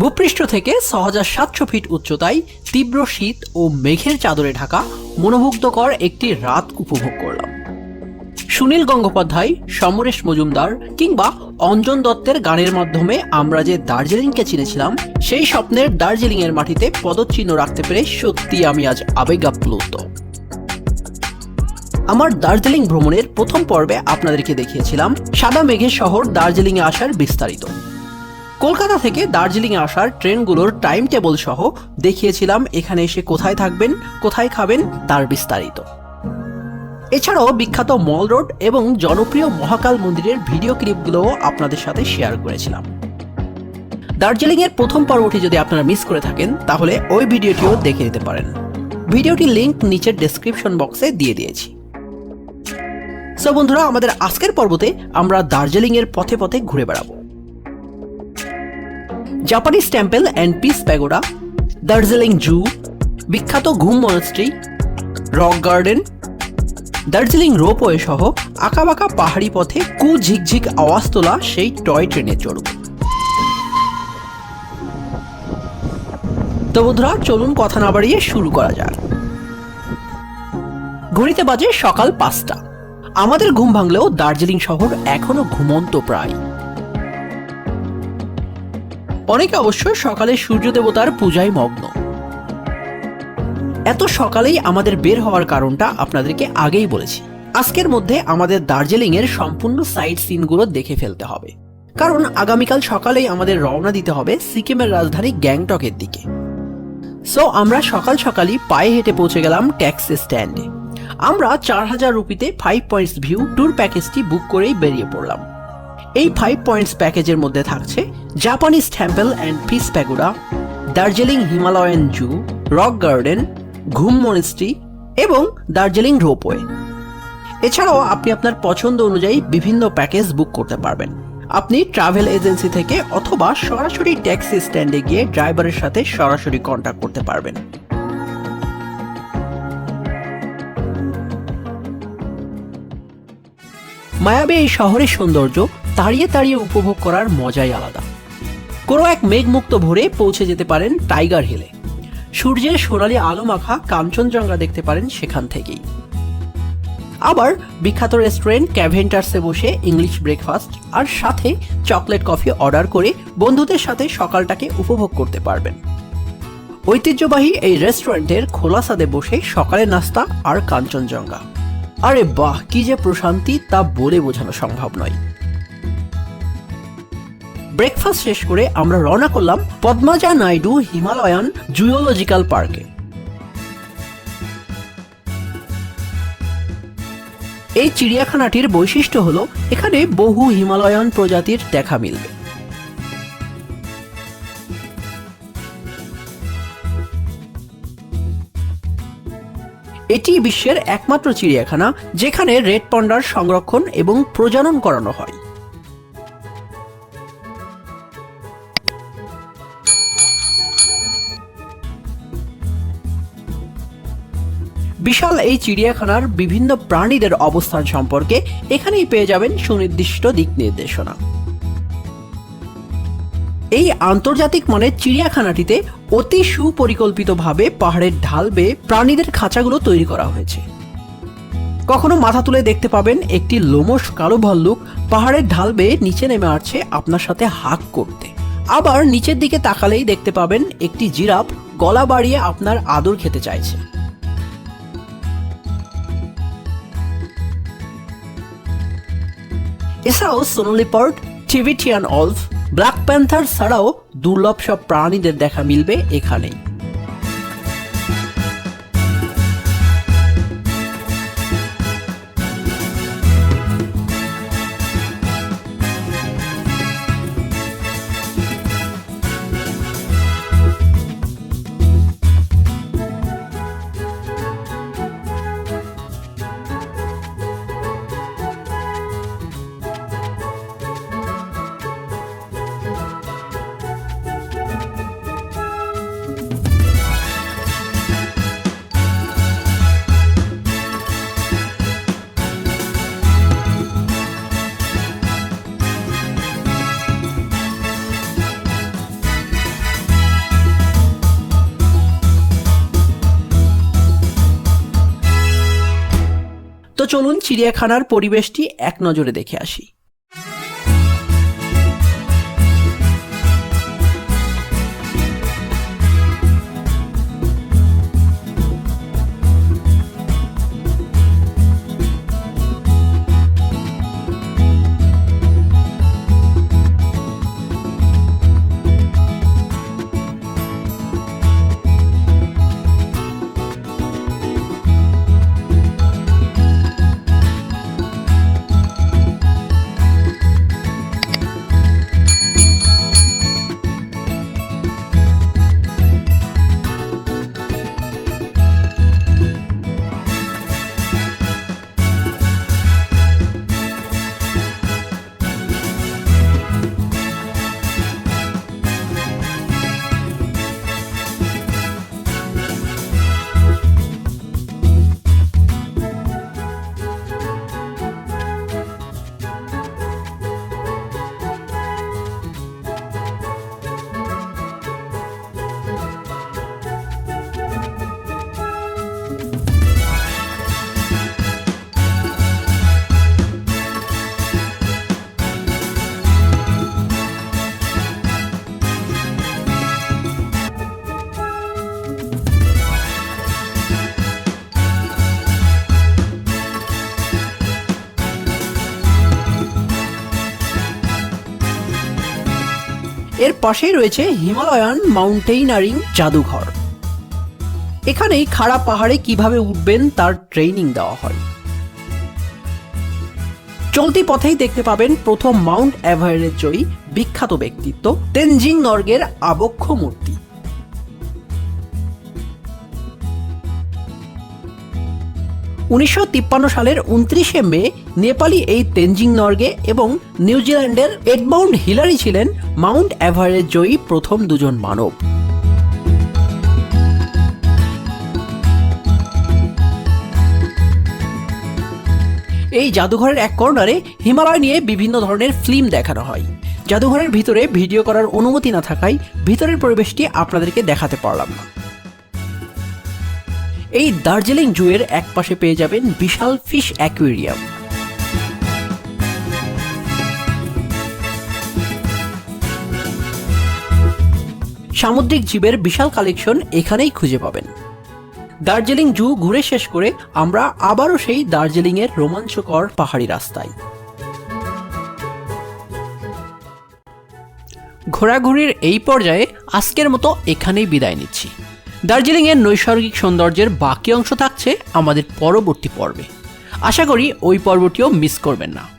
ভূপৃষ্ঠ থেকে ছ হাজার সাতশো ফিট উচ্চতায় তীব্র শীত ও মেঘের চাদরে ঢাকা মনোমুগ্ধকর একটি রাত উপভোগ করলাম। সুনীল গঙ্গোপাধ্যায়, সমরেশ মজুমদার কিংবা অঞ্জন দত্তের গানের মাধ্যমে আমরা যে দার্জিলিংকে চিনেছিলাম, সেই স্বপ্নের দার্জিলিং এর মাটিতে পদচিহ্ন রাখতে পেরে সত্যি আমি আজ আবেগাপ্লুত। আমার দার্জিলিং ভ্রমণের প্রথম পর্বে আপনাদেরকে দেখিয়েছিলাম সাদা মেঘের শহর দার্জিলিংয়ে আসার বিস্তারিত। কলকাতা থেকে দার্জিলিংয়ে আসার ট্রেনগুলোর টাইম টেবল সহ দেখিয়েছিলাম এখানে এসে কোথায় থাকবেন, কোথায় খাবেন, তার বিস্তারিত। এছাড়াও বিখ্যাত মল রোড এবং জনপ্রিয় মহাকাল মন্দিরের ভিডিও ক্লিপগুলোও আপনাদের সাথে শেয়ার করেছিলাম। দার্জিলিং এর প্রথম পর্বটি যদি আপনারা মিস করে থাকেন, তাহলে ওই ভিডিওটিও দেখে নিতে পারেন। ভিডিওটির লিংক নিচের ডেসক্রিপশন বক্সে দিয়ে দিয়েছি। সো বন্ধুরা, আমাদের আজকের পর্বতে আমরা দার্জিলিং এর পথে পথে ঘুরে বেড়াবো। Japanese temple and peace pagoda Darjeeling zoo বিখ্যাত Ghum monastery rock garden Darjeeling ropeway সহ আঁকাবাঁকা পাহাড়ি পথে কু ঝিকঝিক আওয়াজ তোলা সেই টয় ট্রেনে চড়ব তো বন্ধুরা, চলুন কথা না বাড়িয়ে শুরু করা যাক। ঘড়িতে বাজে সকাল পাঁচটা। আমাদের ঘুম ভাঙলেও দার্জিলিং শহর এখনও ঘুমন্ত প্রায়। অনেকে অবশ্য সকালে সূর্য দেবতার পূজায় মগ্ন। এত সকালেই আমাদের বের হওয়ার কারণটা আপনাদেরকে আগেই বলেছি। আজকের মধ্যে আমাদের দার্জিলিং এর সম্পূর্ণ সাইট সিনগুলো দেখে ফেলতে হবে। কারণ আগামীকাল সকালেই আমাদের রওনা দিতে হবে সিকিমের রাজধানী গ্যাংটকের দিকে। সো আমরা সকাল সকালই পায়ে হেঁটে পৌঁছে গেলাম ট্যাক্সি স্ট্যান্ডে। আমরা চার হাজার রুপিতে ফাইভ পয়েন্টস ভিউ ট্যুর প্যাকেজটি বুক করেই বেরিয়ে পড়লাম। এই ফাইভ পয়েন্টস প্যাকেজের মধ্যে থাকছে Japanese temple and peace pagoda Darjeeling Himalayan zoo rock garden Ghum monastery এবং দার্জিলিং রোপওয়ে এছাড়াও আপনি আপনার পছন্দ অনুযায়ী বিভিন্ন প্যাকেজ বুক করতে পারবেন। আপনি ট্রাভেল এজেন্সি থেকে অথবা সরাসরি ট্যাক্সি স্ট্যান্ডে গিয়ে ড্রাইভারের সাথে সরাসরি কন্ট্যাক্ট করতে পারবেন। মায়াবী এই শহরের সৌন্দর্য তাড়িয়ে তাড়িয়ে উপভোগ করার মজাই আলাদা। কোনো এক মেঘমুক্ত ভোরে পৌঁছে যেতে পারেন টাইগার হিলে। সূর্যের সোনালি আলো মাখা কাঞ্চনজঙ্ঘা দেখতে পারেন সেখান থেকেই। আবার বিখ্যাত রেস্টুরেন্ট ক্যাভেন্টার্সে বসে ইংলিশ ব্রেকফাস্ট আর সাথে চকলেট কফি অর্ডার করে বন্ধুদের সাথে সকালটাকে উপভোগ করতে পারবেন। ঐতিহ্যবাহী এই রেস্টুরেন্টের খোলা সাদে বসে সকালের নাস্তা আর কাঞ্চনজঙ্ঘা। আরে বাহ, কি যে প্রশান্তি তা বলে বোঝানো সম্ভব নয়। ব্রেকফাস্ট শেষ করে আমরা রওনা করলাম পদ্মাজা নাইডু হিমালয়ান জুওলজিক্যাল পার্কে। এই চিড়িয়াখানাটির বৈশিষ্ট্য হলো এখানে বহু হিমালয়ান প্রজাতির দেখা মিলবে। এটি বিশ্বের একমাত্র চিড়িয়াখানা যেখানে রেড পন্ডার সংরক্ষণ এবং প্রজনন করানো হয়। বিশাল এই চিড়িয়াখানার বিভিন্ন প্রাণীদের অবস্থান সম্পর্কে এখানেই পেয়ে যাবেন সুনির্দিষ্ট দিক নির্দেশনা। এই আন্তর্জাতিক মানের চিড়িয়াখানাটিতে অতি সুপরিকল্পিতভাবে পাহাড়ের ঢাল বেয়ে প্রাণীদের খাঁচাগুলো তৈরি করা হয়েছে। কখনো মাথা তুলে দেখতে পাবেন একটি লোমশ কালো ভল্লুক পাহাড়ের ঢাল বেয়ে নিচে নেমে আসছে আপনার সাথে হাক করতে। আবার নিচের দিকে তাকালেই দেখতে পাবেন একটি জিরাফ গলা বাড়িয়ে আপনার আদর খেতে চাইছে। এছাড়াও সোনোলিপার্ড টিভিটিয়ান অলফ ব্ল্যাক প্যান্থার ছাড়াও দুর্লভ সব প্রাণীদের দেখা মিলবে এখানেই চলুন চিড়িয়াখানার পরিবেশটি এক নজরে দেখে আসি। এর পাশেই রয়েছে হিমালয়ান মাউন্টেইনারিং জাদুঘর। এখানেই খাড়া পাহাড়ে কীভাবে উঠবেন তার ট্রেনিং দেওয়া হয়। চলতি পথেই দেখতে পাবেন প্রথম মাউন্ট এভারেস্ট জয়ী বিখ্যাত ব্যক্তিত্ব তেনজিং নর্গের আবক্ষ মূর্তি। উনিশশো তিপ্পান্ন সালের উনত্রিশে মে নেপালি এই তেনজিং নর্গে এবং নিউজিল্যান্ডের এডমাউন্ট হিলারি ছিলেন মাউন্ট এভারেস্ট জয়ী প্রথম দুজন মানব। এই জাদুঘরের এক কর্নারে হিমালয় নিয়ে বিভিন্ন ধরনের ফিল্ম দেখানো হয়। জাদুঘরের ভিতরে ভিডিও করার অনুমতি না থাকায় ভিতরের পরিবেশটি আপনাদেরকে দেখাতে পারলাম না। এই দার্জিলিং জুয়ের এক পাশে পেয়ে যাবেন বিশাল ফিশ অ্যাকুয়ারিয়াম সামুদ্রিক জীবের বিশাল কালেকশন এখানেই খুঁজে পাবেন। দার্জিলিং জু ঘুরে শেষ করে আমরা আবারও সেই দার্জিলিংয়ের রোমাঞ্চকর পাহাড়ি রাস্তায়। ঘোরাঘুরির এই পর্যায়ে আজকের মতো এখানেই বিদায় নিচ্ছি। দার্জিলিংয়ের নৈসর্গিক সৌন্দর্যের বাকি অংশ থাকছে আমাদের পরবর্তী পর্বে। আশা করি ওই পর্বটিও মিস করবেন না।